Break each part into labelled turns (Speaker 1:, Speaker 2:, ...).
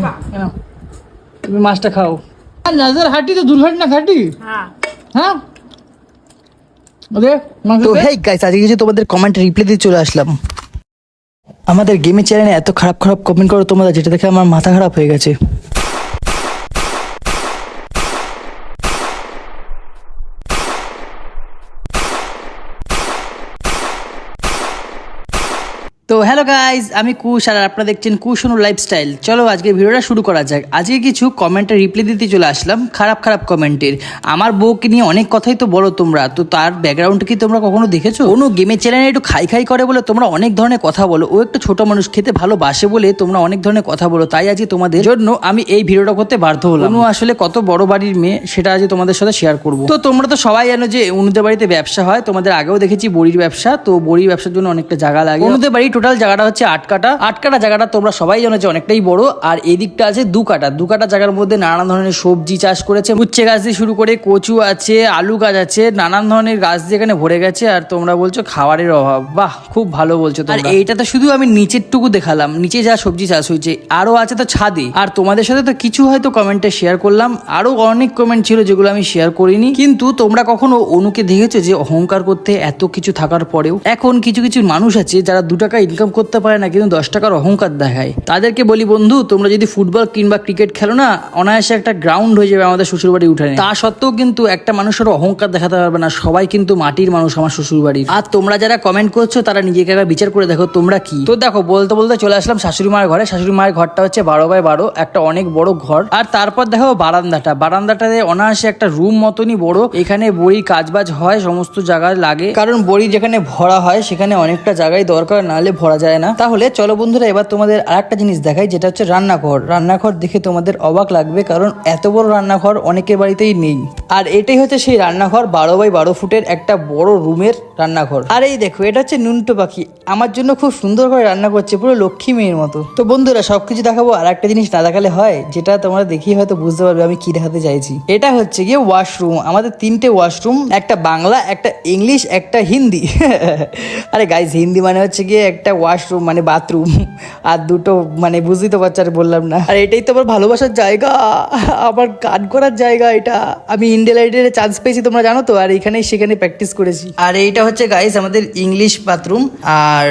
Speaker 1: নাও। তুমি মাছটা খাও। আর নাজার হাঁটি তো দুর্ঘটনা ঘাটি
Speaker 2: হ্যাঁ।
Speaker 1: হ্যাঁ?
Speaker 3: তো। হেই গাইস আজকে কিছু তোমাদের কমেন্ট রিপ্লাই দিয়ে চলে আসলাম। আমাদের গেমের চ্যানেলে এত খারাপ খারাপ কমেন্ট করো তোমরা যেটা দেখে আমার মাথা খারাপ হয়ে গেছে। তো হ্যালো গাইজ আমি কুশ আর আপনারা দেখছেন কুশনু লাইফস্টাইল চলো আজকে ভিডিওটা শুরু করা যাক। আজকে কিছু কমেন্টে রিপ্লাই দিতে চলে আসলাম, খারাপ খারাপ কমেন্টের আমার বউকে নিয়ে অনেক কথাই তো বলো তোমরা, তো তার ব্যাকগ্রাউন্ড কি তোমরা কখনো দেখেছ? কোনো গেমের চ্যানেলে একটু খাই খাই করে বলে তোমরা অনেক ধরনের কথা বলো। ও একটু ছোট মানুষ, খেতে ভালোবাসে বলে তোমরা অনেক ধরনের কথা বলো। তাই আজকে তোমাদের জন্য আমি এই ভিডিওটা করতে বাধ্য হলাম। অনু আসলে কত বড় বাড়ির মেয়ে, সেটা আজকে তোমাদের সাথে শেয়ার করব। তো তোমরা তো সবাই জানো যে অনুদের বাড়িতে ব্যবসা হয়। তোমাদের আগেও দেখেছি বড়ির ব্যবসা। তো বড়ির ব্যবসার জন্য অনেকটা জায়গা লাগে। অনুদের বাড়ি টোটাল জায়গাটা হচ্ছে আট কাটা। আট কাটা জায়গাটা তোমরা সবাই জানো যে অনেকটাই বড়। আর এদিকটা আছে দু কাটা। দু কাটা জায়গার মধ্যে নানান ধরনের সবজি চাষ করেছে। উচ্ছে গাছ দিয়ে শুরু করে কচু আছে আলু গাছ আছে নানান ধরনের গাছ দিয়ে এখানে ভরে গেছে। আর তোমরা বলছো খাবারের অভাব। বাহ খুব ভালো বলছো আর এইটা তো শুধু আমি নিচের টুকু দেখালাম। নিচে যা সবজি চাষ হয়েছে আরও আছে তো ছাদে। আর তোমাদের সাথে তো কিছু হয়তো কমেন্টে শেয়ার করলাম। আরও অনেক কমেন্ট ছিল যেগুলো আমি শেয়ার করিনি। কিন্তু তোমরা কখনো অনুকে দেখেছ যে অহংকার করতে এত কিছু থাকার পরেও? এখন কিছু কিছু মানুষ আছে যারা দু টাকা ইনকাম করতে পারে না, কিন্তু দশ টাকার অহংকার দেখায়। তাদেরকে বলি, বন্ধু, তোমরা যদি ফুটবল কিংবা ক্রিকেট খেলো না, অনায়াসে একটা গ্রাউন্ড হয়ে যাবে আমাদের শ্বশুরবাড়ি উঠানে। তা সত্ত্বেও কিন্তু একটা মানুষের অহংকার দেখাতে পারবে না, সবাই কিন্তু মাটির মানুষ আমার শ্বশুরবাড়ির। আর তোমরা যারা কমেন্ট করছ, তারা নিজেকে একবার বিচার করে দেখো, তোমরা কি? তো দেখো, বলতে বলতে চলে আসলাম শাশুড়ি মায়ের ঘরে। শাশুড়ি মায়ের ঘরটা হচ্ছে বারো বাই বারো, একটা অনেক বড় ঘর। আর তারপর দেখো বারান্দাটা। বারান্দাটাতে অনায়াসে একটা রুম মতনই বড়। এখানে বড়ির কাজবাজ হয়, সমস্ত জায়গায় লাগে। কারণ বড়ি যেখানে ভরা হয়, সেখানে অনেকটা জায়গায় দরকার। নাহলে ভরা যায় না। তাহলে চলো বন্ধুরা, এবার তোমাদের আরেকটা জিনিস দেখাই, যেটা হচ্ছে রান্নাঘর। রান্নাঘর দেখে তোমাদের অবাক লাগবে, কারণ এত বড় রান্নাঘর অনেকের বাড়িতেই নেই। আর এটাই হচ্ছে সেই রান্নাঘর বারো বাই বারো ফুটের একটা বড় রুমের রান্নাঘর। আর এই দেখো, এটা হচ্ছে নুনটো পাখি। আমার জন্য খুব সুন্দর করে রান্না করছে, পুরো লক্ষ্মী মেয়ের মতো। তো বন্ধুরা, সবকিছু দেখাবো, আর একটা জিনিস না দেখালে হয়, যেটা তোমরা দেখিয়ে হয়তো বুঝতে পারবে, আমি কি দেখাতে চাইছি। এটা হচ্ছে গিয়ে ওয়াশরুম। আমাদের তিনটে ওয়াশরুম, একটা বাংলা, একটা ইংলিশ, একটা হিন্দি। আরে গাইজ হিন্দি মানে হচ্ছে গিয়ে একটা ওয়াশরুম মানে বাথরুম আর দুটো মানে বুঝতেই তো পারছ আর বললাম না। আর এটাই তো আমার ভালোবাসার জায়গা আমার গান করার জায়গা এটা। আমি ইন্ডিয়া লাইডের চান্স পেয়েছি তোমরা জানো তো আর এখানেই সেখানে প্র্যাকটিস করেছি। আর এইটা হচ্ছে গাইস আমাদের ইংলিশ বাথরুম আর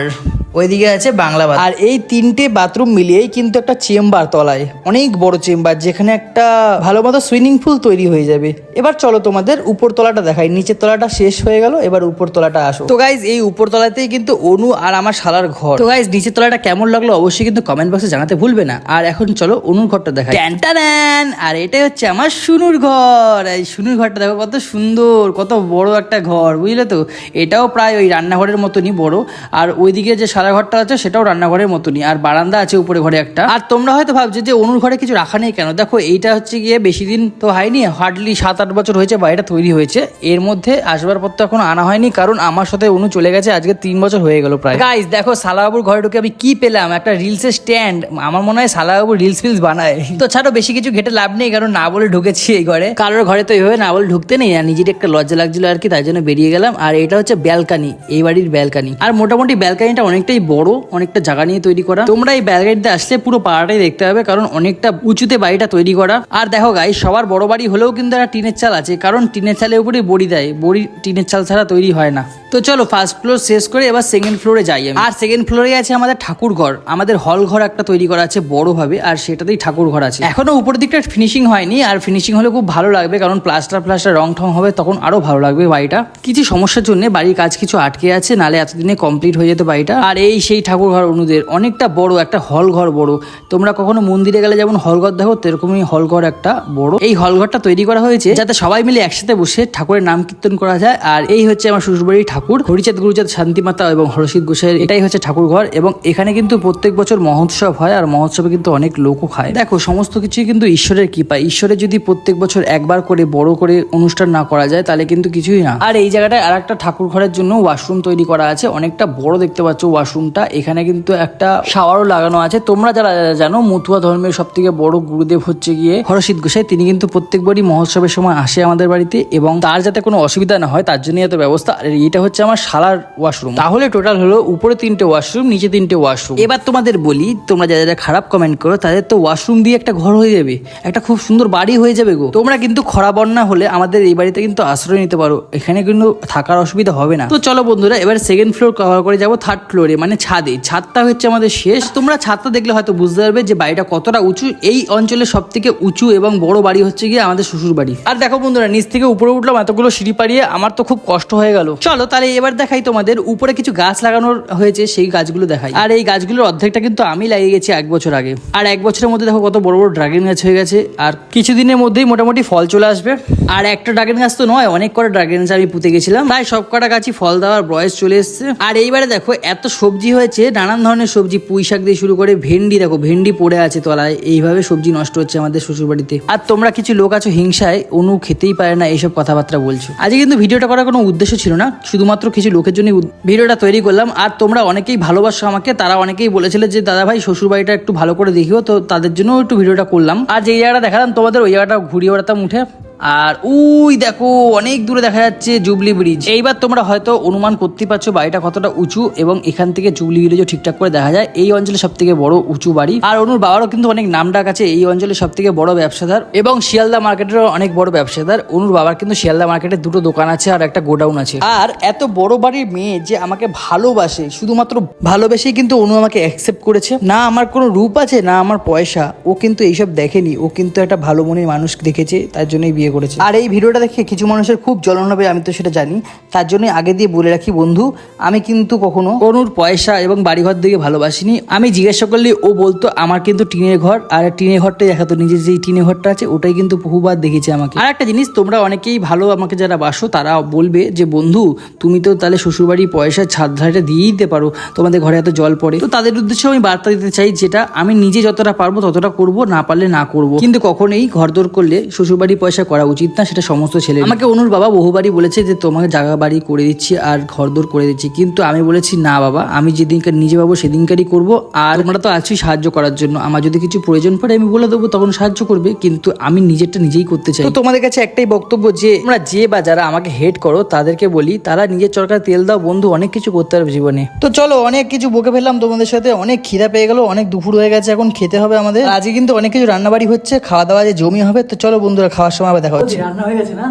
Speaker 3: ওইদিকে আছে বাংলা আর এই তিনটে বাথরুম মিলিয়েই কিন্তু একটা চেম্বার তলায় অনেক বড় চেম্বার যেখানে একটা ভালো মতো সুইমিং পুল তৈরি হয়ে যাবে। এবার চলো তোমাদের উপর তলাটা দেখাই নিচের তলাটা শেষ হয়ে গেল এবার উপর তলাটা আসো। তো গাইজ এই উপর তলাতেই কিন্তু অনু আর আমার শালার ঘর। তো গাইজ নিচের তলাটা কেমন লাগল অবশ্যই কিন্তু কমেন্ট বক্সে জানাতে ভুলবে না। আর এখন চলো অনুর ঘরটা দেখাই। ট্যান আর এটাই হচ্ছে আমার সুনুর ঘর। এই সুনুর ঘরটা দেখো কত সুন্দর কত বড় একটা ঘর বুঝলে তো? এটাও প্রায় ওই রান্নাঘরের মতনই বড়। আর ওইদিকে যে সারা ঘরটা আছে, সেটাও রান্নাঘরের মতনই। আর বারান্দা আছে উপরে ঘরে একটা। আর তোমরা হয়তো ভাবছ যে, অনুর ঘরে কিছু রাখা নেই কেন? দেখো, এইটা হচ্ছে গিয়ে বেশি দিন তো হয়নি হার্ডলি সাত আট বছর হয়েছে বাড়িটা তৈরি হয়েছে। এর মধ্যে আসবাবপত্র এখন আনা হয়নি, কারণ আমার সাথে অনু চলে গেছে, আজকে তিন বছর হয়ে গেল প্রায়। গাইজ দেখো, সালাবাবুর ঘরে ঢুকে আমি কি পেলাম? একটা রিলসের স্ট্যান্ড আমার মনে হয় সালাবাবু রিলস ফিলস বানায়। তো ছাড়ো, বেশি কিছু ঘেটে লাভ নেই, কারণ না বলে ঢুকেছি এই ঘরে। কারোর ঘরে তো এইভাবে না বলে ঢুকতে নেই, আর নিজের একটা লজ্জা লাগছিল আর কি, তাই জন্য বেরিয়ে গেলাম। আর এটা হচ্ছে ব্যালকানি, এই বাড়ির ব্যালকানি। আর মোটামুটি ব্যালকানিটা অনেকটাই বড়, অনেকটা জায়গা নিয়ে তৈরি করা। তোমরা এই ব্যালকানিতে আসলে পুরো পাড়াটাই দেখতে হবে কারণ অনেকটা উঁচুতে বাড়িটা তৈরি করা। আর দেখো গাই সবার বড় বাড়ি হলেও কিন্তু একটা টিনের চাল আছে, কারণ টিনের চালের উপরে বড়ি দেয়। বড়ি, টিনের চাল ছাড়া তৈরি হয় না। তো চলো ফার্স্ট ফ্লোর শেষ করে এবার সেকেন্ড ফ্লোরে যাই আমি। আর সেকেন্ড ফ্লোরে আছে আমাদের ঠাকুর ঘর। আমাদের হল ঘর একটা তৈরি করা আছে বড় ভাবে আর সেটাতেই ঠাকুর ঘর আছে। এখনও উপর দিকটা ফিনিশিং হয়নি, আর ফিনিশিং হলে খুব ভালো লাগবে, কারণ প্লাস্টার প্লাস্টার রং ঠং হবে, তখন আরও ভালো লাগবে বাড়িটা। কিছু সমস্যার জন্য বাড়ির কাজ কিছু আটকে আছে, নালে এতদিনে কমপ্লিট হয়ে যেত বাড়িটা। আর এই সেই ঠাকুর ঘর অনুদের অনেকটা বড়, একটা হল ঘর বড়। তোমরা কখনো মন্দিরে গেলে যেমন হল ঘর দেখো, তেরকমই হল ঘর একটা বড়। এই হল ঘরটা তৈরি করা হয়েছে যাতে সবাই মিলে একসাথে বসে ঠাকুরের নাম কীর্তন করা যায়। আর এই হচ্ছে আমার শ্বশুরবাড়ির ঠাকুর, হরিচাঁদ গুরুচাঁদ শান্তিমাতা এবং হরশিদ গোসাইয়ের এটাই হচ্ছে ঠাকুর ঘর এবং এখানে কিন্তু প্রত্যেক বছর মহোৎসব হয় আর মহোৎসবে কিন্তু অনেক লোকও খায়। দেখো, সমস্ত কিছুই কিন্তু ঈশ্বরের কৃপা। ঈশ্বরের যদি প্রত্যেক বছর একবার করে বড় করে অনুষ্ঠান না করা যায়, তাহলে কিন্তু কিছুই না। আর এই জায়গাটায় আর একটা ঠাকুর ঘরের জন্য ওয়াশরুম তৈরি করা আছে। অনেকটা বড় দেখতে পাচ্ছ, ওয়াশরুম ওয়াশরুমটা এখানে কিন্তু একটা শাওয়ারও লাগানো আছে। তোমরা যারা জানো মতুয়া ধর্মের সব থেকে বড় গুরুদেব হচ্ছে গিয়ে হরশিদ গোসাই। তিনি কিন্তু প্রত্যেকবারই মহোৎসবের সময় আসে আমাদের বাড়িতে এবং তার যাতে কোনো অসুবিধা না হয়, তার জন্য এত ব্যবস্থা। আর এটা হচ্ছে আমার শালার ওয়াশরুম। তাহলে টোটাল হলো উপরে তিনটে ওয়াশরুম, নিচে তিনটে ওয়াশরুম। এবার তোমাদের বলি, তোমরা যারা যারা খারাপ কমেন্ট করো, তাদের তো ওয়াশরুম দিয়ে একটা ঘর হয়ে যাবে, একটা খুব সুন্দর বাড়ি হয়ে যাবে গো। তোমরা কিন্তু খরা বন্যা হলে আমাদের এই বাড়িতে কিন্তু আশ্রয় নিতে পারো। এখানে কিন্তু থাকার অসুবিধা হবে না। তো চলো বন্ধুরা, এবার সেকেন্ড ফ্লোর কভার করে যাব থার্ড ফ্লোরে মানে ছাদে। ছাদটা হচ্ছে আমাদের শেষ। তোমরা ছাদটা দেখলে হয়তো বুঝতে পারবে যে বাড়িটা কতটা উঁচু। এই অঞ্চলের সব থেকে উঁচু এবং বড় বাড়ি হচ্ছে গিয়ে আমাদের শ্বশুর বাড়ি। আর দেখো বন্ধুরা, নিচ থেকে উপরে উঠলাম, এতগুলো সিঁড়ি পাড়িয়ে আমার তো খুব কষ্ট হয়ে গেল। চলো তাহলে এবার দেখাই তোমাদের, উপরে কিছু গাছ লাগানোর হয়েছে, সেই গাছগুলো দেখাই। আর এই গাছগুলোর অর্ধেকটা কিন্তু আমি লাগিয়ে গেছি এক বছর আগে। আর এক বছরের মধ্যে দেখো কত বড় বড় ড্রাগন গাছ হয়ে গেছে। আর কিছুদিনের মধ্যেই মোটামুটি ফল চলে আসবে। আর একটা ড্রাগন গাছ তো নয়, অনেক কটা ড্রাগন গাছ আমি পুঁতে গেছিলাম। তাই সব কটা গাছই ফল দেওয়ার বয়স চলে এসছে। আর এইবারে দেখো, এত সবজি হয়েছে, নানান ধরনের সবজি, পুঁই শাক দিয়ে শুরু করে ভেন্ডি, দেখো ভেন্ডি পড়ে আছে তলায়, এইভাবে সবজি নষ্ট হচ্ছে আমাদের শ্বশুর বাড়িতে আর তোমরা কিছু লোক আছো হিংসায়, অনু খেতেই পারে না এইসব কথাবার্তা বলছো। আজকে কিন্তু ভিডিওটা করার কোনো উদ্দেশ্য ছিল না, শুধুমাত্র কিছু লোকের জন্য ভিডিওটা তৈরি করলাম। আর তোমরা অনেকেই ভালোবাসো আমাকে, তারা অনেকেই বলেছিল যে, দাদা ভাই শ্বশুর বাড়িটা একটু ভালো করে দেখিও, তো তাদের জন্য একটু ভিডিওটা করলাম। আর যে জায়গাটা দেখালাম, তোমাদের ওই জায়গাটা ঘুরিয়ে বেড়াতাম উঠে। আর উই দেখো, অনেক দূরে দেখা যাচ্ছে জুবলি ব্রিজ। এইবার তোমরা হয়তো অনুমান করতে পারছ বাড়িটা কতটা উঁচু এবং এখান থেকে জুবলি ব্রিজও ঠিকঠাক করে দেখা যায়। এই অঞ্চলে সব থেকে বড় উঁচু বাড়ি। আর অনুর বাবারও কিন্তু অনেক নাম ডাক আছে এই অঞ্চলে সব থেকে বড় ব্যবসাদার এবং শিয়ালদা মার্কেটেরও অনেক বড় ব্যবসাদার। অনুর বাবার কিন্তু শিয়ালদা মার্কেটে দুটো দোকান আছে আর একটা গোডাউন আছে। আর এত বড় বাড়ির মেয়ে যে আমাকে ভালোবাসে, শুধুমাত্র ভালোবেসেই কিন্তু অনু আমাকে অ্যাকসেপ্ট করেছে। না আমার কোনো রূপ আছে, না আমার পয়সা। ও কিন্তু এইসব দেখেনি। ও কিন্তু একটা ভালো মনের মানুষ দেখেছে, তার জন্যই বিয়ে করেছে। আর এই ভিডিওটা দেখে কিছু মানুষের খুব জ্বলন হবে আমি তো সেটা জানি। তার জন্যই আগে দিয়ে বলে রাখি, বন্ধু, আমি কিন্তু কখনো অনুর পয়সা এবং বাড়িঘর দিকে ভালোবাসিনি। আমি জিজ্ঞাসা করলে ও বলতো, আমার কিন্তু টিনের ঘর। আর টিনের ঘরটাই দেখাতো নিজের যেই টিনের ঘরটা আছে, ওটাই কিন্তু বহুবার দেখেছে আমাকে। আর একটা জিনিস, তোমরা অনেকেই ভালো আমাকে যারা বাসো, তারা বলবে যে, বন্ধু, তুমি তো তাহলে শ্বশুরবাড়ি পয়সা ছাদ ধারটা দিয়ে দিতে পারো, তোমাদের ঘরে এত জল পড়ে। তো তাদের উদ্দেশ্যে আমি বার্তা দিতে চাই, যেটা আমি নিজে যতটা পারব, ততটা করব, না পারলে না করব। কিন্তু কখনোই ঘর ঘরদোর করলে শ্বশুরবাড়ি পয়সা করা উচিত না সেটা সমস্ত ছেলে আমাকে অনুর বাবা বহুবারই বলেছে যে তোমাকে জায়গা বাড়ি করে দিচ্ছি আর ঘরদোর করে দিচ্ছি। কিন্তু আমি বলেছি না বাবা আমি যেদিনকার নিজে পাবো সেদিনকারই করব আর তোমরা তো আছি সাহায্য করার জন্য। আমার যদি কিছু প্রয়োজন পড়ে আমি বলে দেবো তখন সাহায্য করবে। কিন্তু আমি নিজেরটা নিজেই করতে চাই। তো তোমাদের কাছে একটাই বক্তব্য যে তোমরা যে বা যারা আমাকে হেড করো তাদেরকে বলি তারা নিজের চরকার তেল দাও বন্ধু অনেক কিছু করতে পারবে জীবনে। তো চলো অনেক কিছু বকে ফেললাম তোমাদের সাথে অনেক খিদা পেয়ে গেল অনেক দুপুর হয়ে গেছে এখন খেতে হবে আমাদের। আজকে কিন্তু অনেক কিছু রান্নাবাড়ি হচ্ছে খাওয়া দাওয়া যে জমি হবে তো চলো বন্ধুরা খাওয়ার সময় আবার দেখা হচ্ছে। রান্না হয়ে গেছে না?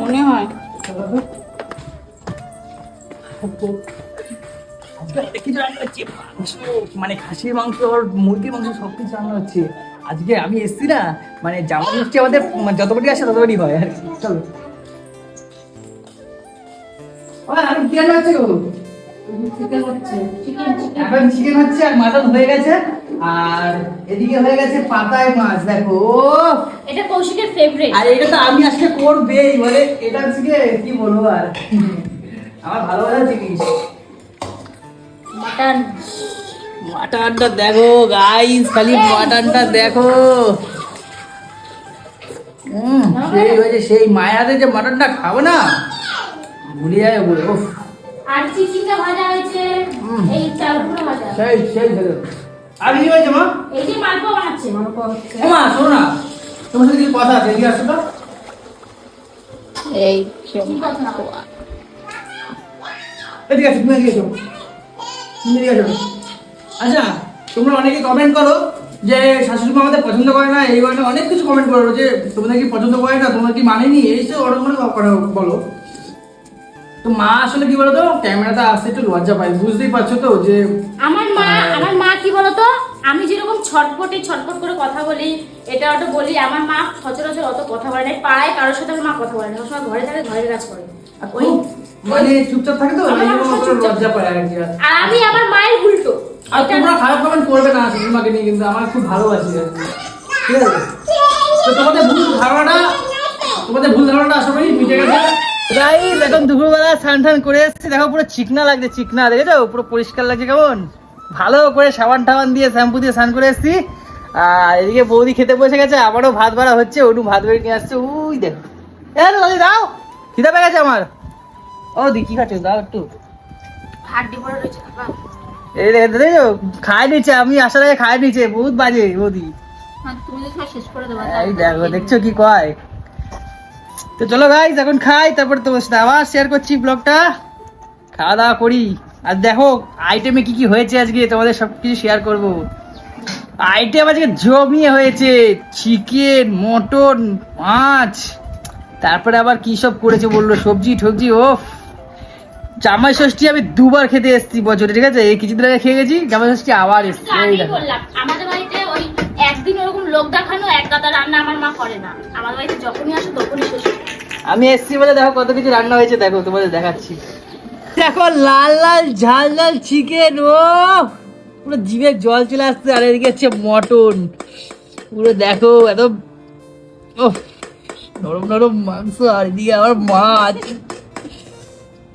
Speaker 2: মনে হয়।
Speaker 3: কিছু রান্না হচ্ছে? মাংস মানে খাসির মাংস আর মুরগির মাংস সব কিছু রান্না হচ্ছে। আজকে আমি এসছি না মানে জামা হচ্ছে আমাদের যতবারই আসে ততবারই হয় আর কি। চলো?
Speaker 2: চিকেন হচ্ছে চিকেন চিকেন
Speaker 3: এখন চিকেন হচ্ছে আর মাটন হয়ে গেছে। আর এদিকে হয়ে গেছে পাতায় মাছ দেখো
Speaker 2: এটা কৌশিকের ফেভারিট
Speaker 3: আর এটা তো আমি আজকে করবেই বলে এটা হচ্ছে কি, বলব আর? আমার ভালো ভালো জিনিস।
Speaker 2: মাটন
Speaker 3: মাটনটা দেখো গাইস খালি মাটনটা দেখো। উম, সেই হয়েছে সেই মায়াতে যে মাটনটা খাব না ভুলে যাবে বলে
Speaker 2: আর চিচিঙ্গা ভাজা হয়েছে এই চালগুলো ভাজা।
Speaker 3: সেই সেই আর কি হয়েছে মা?
Speaker 2: এই যে মালপোয়া বানাচ্ছে মালপোয়া হচ্ছে।
Speaker 3: মা শোনো না। তোমার সাথে কিছু কথা আছে এদিকে আসো তো।
Speaker 2: এই
Speaker 3: এদিকে আসো তুমি এদিকে এসো। তুমি এদিকে আসো আচ্ছা তোমরা অনেকে কমেন্ট করো যে শাশুড়ি মা আমাদের পছন্দ করে না এই অনেক কিছু কমেন্ট করো যে তোমাদের কি পছন্দ করে না তোমরা কি মানেনি এই সব অনেক অনেক করে বলো। তো মা আসলে কি বলতো ক্যামেরাতে আসতে একটু লজ্জা পাই বুঝতেই পারছ তো যে
Speaker 2: আমার মা আমার মা কি বলতো আমি যেরকম ছটপটে ছটপট করে কথা বলি এটা ওটা বলি আমার মা সচরাচর অত কথা বলে না পাড়ায় কারোর সাথে আমার মা কথা বলে না সব ঘরে থাকে ঘরের কাজ করে।
Speaker 3: আর খুব মানে চুপচাপ থাকে তো লজ্জা পায় আর
Speaker 2: আমি আমার মায়ের উল্টো।
Speaker 3: আর তোমরা খারাপ কমেন্ট করবে না সুষমাকে নিয়ে কিন্তু আমার খুব ভালো আছে ঠিক আছে? তো তোমাদের ভুল ধারণাটা তোমাদের ভুল ধারণাটা আশা করি মিটে গেছে। গাইস এখন দুপুরবেলা স্নান টান করে এসেছি। দেখো পুরো চিকনা লাগছে চিকনা। দেখেছ? পুরো পরিষ্কার লাগছে কেমন? ভালো করে সাবান টাবান দিয়ে শ্যাম্পু দিয়ে স্নান করে এসেছি। আর এদিকে বৌদি খেতে বসে গেছে আবারও ভাত বাড়া হচ্ছে। ওটু ভাত বেড়ে নিয়ে আসছে। উই দেখো। এ দাদি দাও। খিদা পেয়ে গেছে আমার। ও দি কি খাচ্ছো দাও একটু।
Speaker 1: এই দেখো খাই নিচ্ছে আমি আসার আগে খাই নিচ্ছে। বহুত বাজে বৌদি।
Speaker 2: দেবো।
Speaker 1: এই দেখো দেখছ কি কয়? তো চলো গাইজ এখন খাই তারপর তোমার সাথে আবার শেয়ার করছি ব্লগটা খাওয়া দাওয়া করি। আর দেখো আইটেমে কি কি হয়েছে আজকে তোমাদের সব কিছু শেয়ার করব। আইটেম আজকে জমিয়ে হয়েছে চিকেন মটন মাছ। তারপরে আবার কি সব করেছে বলল? সবজি টবজি ও জামাই ষষ্ঠী আমি দুবার খেতে এসেছি বছরে ঠিক আছে? এই কিছুদিন আগে খেয়ে গেছি জামাই ষষ্ঠী আবার এসেছি
Speaker 2: আমাদের বাড়িতে ওই একদিন ওরকম লোক দেখানো এক গাদা রান্না আমার মা করে না। আমাদের বাড়িতে যখনই আসে তখনই শেষ করে।
Speaker 1: আমি এসছি বলে দেখো কত কিছু রান্না হয়েছে দেখো তোমাদের দেখাচ্ছি। দেখো লাল লাল ঝাল ঝাল চিকেন ও! পুরো জিভে জল চলে আসছে আর এদিকে হচ্ছে মটন। পুরো দেখো এত ও নরম নরম মাংস আর এদিকে আবার মাছ।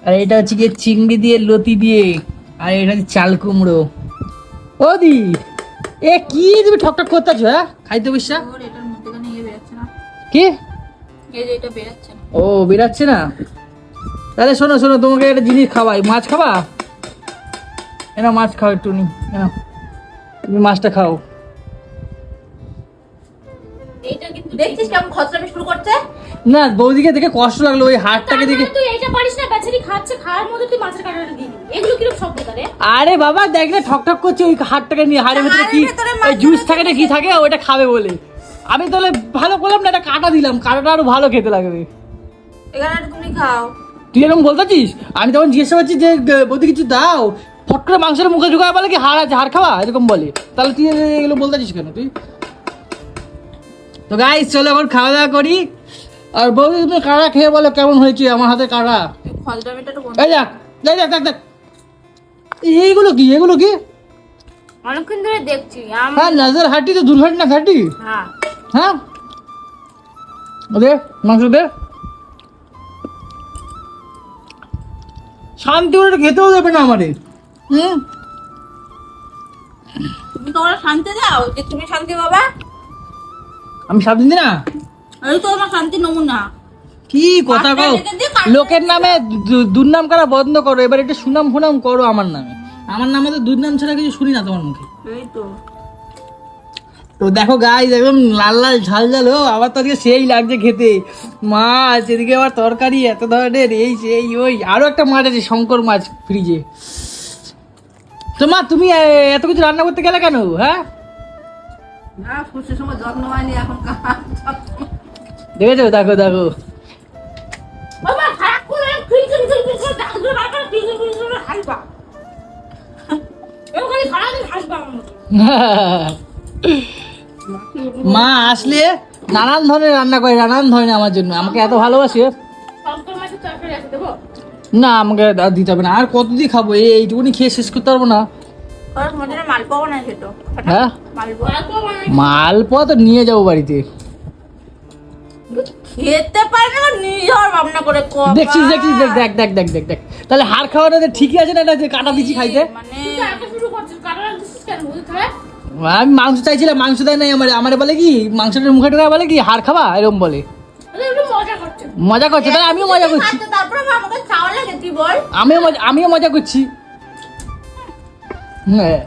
Speaker 1: আর এটা হচ্ছে গিয়ে চিংড়ি দিয়ে লতি দিয়ে আর এটা হচ্ছে চাল কুমড়ো। ও দি এ কি তুমি ঠকঠক করতেছো হ্যাঁ? খাইতে বসা
Speaker 2: ওর এটার মধ্যেখানে ইয়ে বেরোচ্ছে না।
Speaker 1: কি?
Speaker 2: এই যে এটা বেরোচ্ছে না।
Speaker 1: ও বেরাচ্ছে না? তাহলে শোনো শোনো তোমাকে একটা জিনিস খাওয়াই। মাছ খাবা? এনা মাছ খাও একটু নি এনা। তুমি মাছটা খাও।
Speaker 4: দেখছিস কেমন খসড়ামি শুরু করছে?
Speaker 1: না বৌদিকে দেখে কষ্ট লাগল ওই হাড়টাকে দেখে।
Speaker 2: তুই এইটা পারিস না বেচারি খাচ্ছে খাওয়ার মধ্যে তুই মাছের কাঁটাটা দিয়ে দিবি। এগুলো কীরকম শব্দ করে
Speaker 1: আরে বাবা দেখ না ঠক ঠক করছে ওই হাড়টাকে নিয়ে হাড়ের ভেতরে কি ওই জুস থাকে না কি থাকে ওটা খাবে বলে। আমি তাহলে ভালো করলাম না এটা কাটা দিলাম কাটাটা আরও ভালো খেতে লাগবে।
Speaker 4: এখানে তুমি খাও।
Speaker 1: তুই এরকম বলতেছিস আমি তখন জিজ্ঞাসা করছি যে বৌদি কিছু দাও? ফট করে মাংসের মুখে ঢুকায় বলে কি হাড় আছে হাড় খাওয়া? এরকম বলে। তাহলে তুই এগুলো বলতেছিস কেন তুই? তো গাইস চলো এখন খাওয়া দাওয়া করি। আর বৌদি তুমি কাড়া খেয়ে বলো কেমন হয়েছে? আমার হাতে কাড়া এই দেখ দেখ দেখ দেখ। দেখ এইগুলো কি? এগুলো কি?
Speaker 2: অনেকক্ষণ ধরে দেখছি
Speaker 1: হ্যাঁ নাজার হাঁটি তো দুর্ঘটনা ঘাটি
Speaker 2: হ্যাঁ।
Speaker 1: হ্যাঁ? দে মাংস দে। শান্তি করে খেতেও দেবে না আমারে। হুম।
Speaker 4: তুমি তোমার শান্তি দাও যে তুমি শান্তি পাবা?
Speaker 1: আমি শান্তি না?
Speaker 4: এই তো আমার শান্তি নমুনা
Speaker 1: কি কথা কও? লোকের নামে দুর্নাম করা বন্ধ করো এবার একটু সুনাম ফুনাম করো আমার নামে। আমার নামে তো দুর্নাম ছাড়া কিছু শুনি না তোমার মুখে।
Speaker 4: এই তো।
Speaker 1: তো দেখো গাই একদম লাল লাল ঝাল ঝাল ও আবার তো আজকে সেই লাগছে খেতে। মাছ এদিকে আবার তরকারি এত ধরনের এই সেই ওই আরও একটা মাছ আছে শঙ্কর মাছ ফ্রিজে তো মা তুমি এত কিছু রান্না করতে গেলে কেন হ্যাঁ? দেখেছ? দেখো দেখো। মা আসলে নানান ধরনের রান্না করে নানান ধরনের আমার জন্য। আমাকে এত ভালোবাসে না আমাকে দিতে হবে না। আর কতদিন খাব? এই এইটুকুনি খেয়ে শেষ করতে পারব না। হ্যাঁ?
Speaker 4: মালপোয়া
Speaker 1: তো নিয়ে যাব বাড়িতে।
Speaker 4: খেতে পারে না নিয়ে যাওয়ার ভাবনা করে
Speaker 1: দেখছিস দেখছিস দেখ দেখ দেখ দেখ দেখ দেখ। তাহলে হাড় খাওয়াটা ঠিকই আছে না এটা যে কাটা দিচ্ছি খাইতে?
Speaker 4: মানে
Speaker 2: শুরু করছিস কাটা কেন?
Speaker 1: আমি মাংস চাইছিলাম মাংস দেয় নাই আমার। আমার বলে কি মাংসটার মুখে ঢোকা বলে কি হাড় খাবা? এরকম বলে।
Speaker 2: মজা করছে।
Speaker 1: তাই আমিও মজা করছি। আমিও আমিও মজা করছি। হ্যাঁ।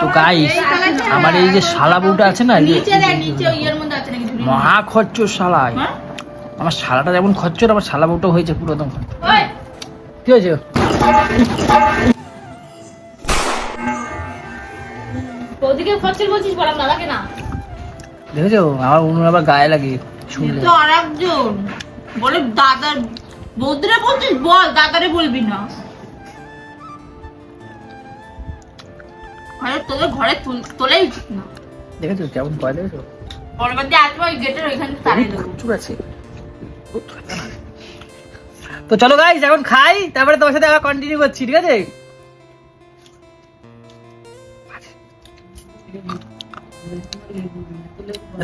Speaker 1: তো গাইস আমার এই যে শালা বউটা আছে না মহা খরচর শালায় আমার শালাটা যেমন খরচর আমার শালা বউটা হয়েছে পুরো একদম কি হয়েছে?
Speaker 2: খরচের বলছিস বললাম দাদাকে না।
Speaker 1: দেখেছ? আমার উনুন আবার গায়ে লাগে শুনলে।
Speaker 4: তো আর একজন বলে দাদার বৌদিরে বলছিস? বল দাদারে বলবি না। আরে তোদের ঘরে তুল- তোলাই উচিত না।
Speaker 1: দেখেছ? কেমন কয় দেখেছ?
Speaker 4: আসব ওই গেটের ওইখানে তাড়িয়ে দেবো।
Speaker 1: প্রচুর আছে। তো চলো গাইস এখন খাই তারপরে তোমার সাথে আবার কন্টিনিউ করছি ঠিক আছে?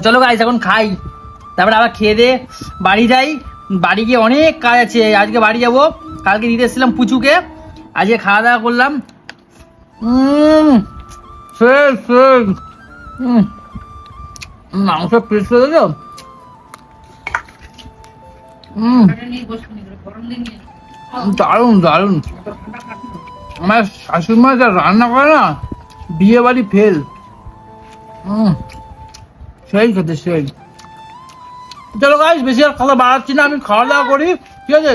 Speaker 1: চলো গাইস এখন খাই। তারপরে আবার খেয়ে দে বাড়ি যাই। বাড়ি গিয়ে অনেক কাজ আছে। আজকে বাড়ি যাব। কালকে দিতে এসেছিলাম পুচুকে। আজকে খাওয়া দাওয়া করলাম। মাংস পিস করে দিল। দারুণ দারুণ। আমার শাশুড়ি মা যা রান্না করে না বিয়ে বাড়ি ফেল সেই খেতে সেই। চলো গাইস বেশি আর খাওয়া বাড়াচ্ছি না আমি খাওয়া দাওয়া করি ঠিক আছে।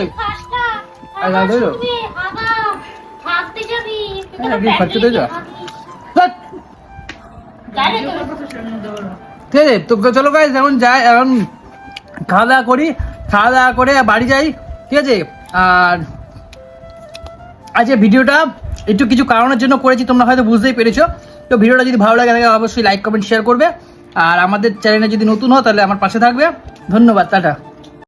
Speaker 1: ঠিক আছে তো চলো গাইস এখন যাই এখন খাওয়া দাওয়া করি খাওয়া দাওয়া করে বাড়ি যাই ঠিক আছে? আর আজকে ভিডিওটা একটু কিছু কারণের জন্য করেছি তোমরা হয়তো বুঝতেই পেরেছ। তো ভিডিওটা যদি ভালো লাগে, অবশ্যই লাইক কমেন্ট শেয়ার করবে। আর আমাদের চ্যানেলে যদি নতুন হয় তাহলে আমার পাশে থাকবে। ধন্যবাদ, টাটা।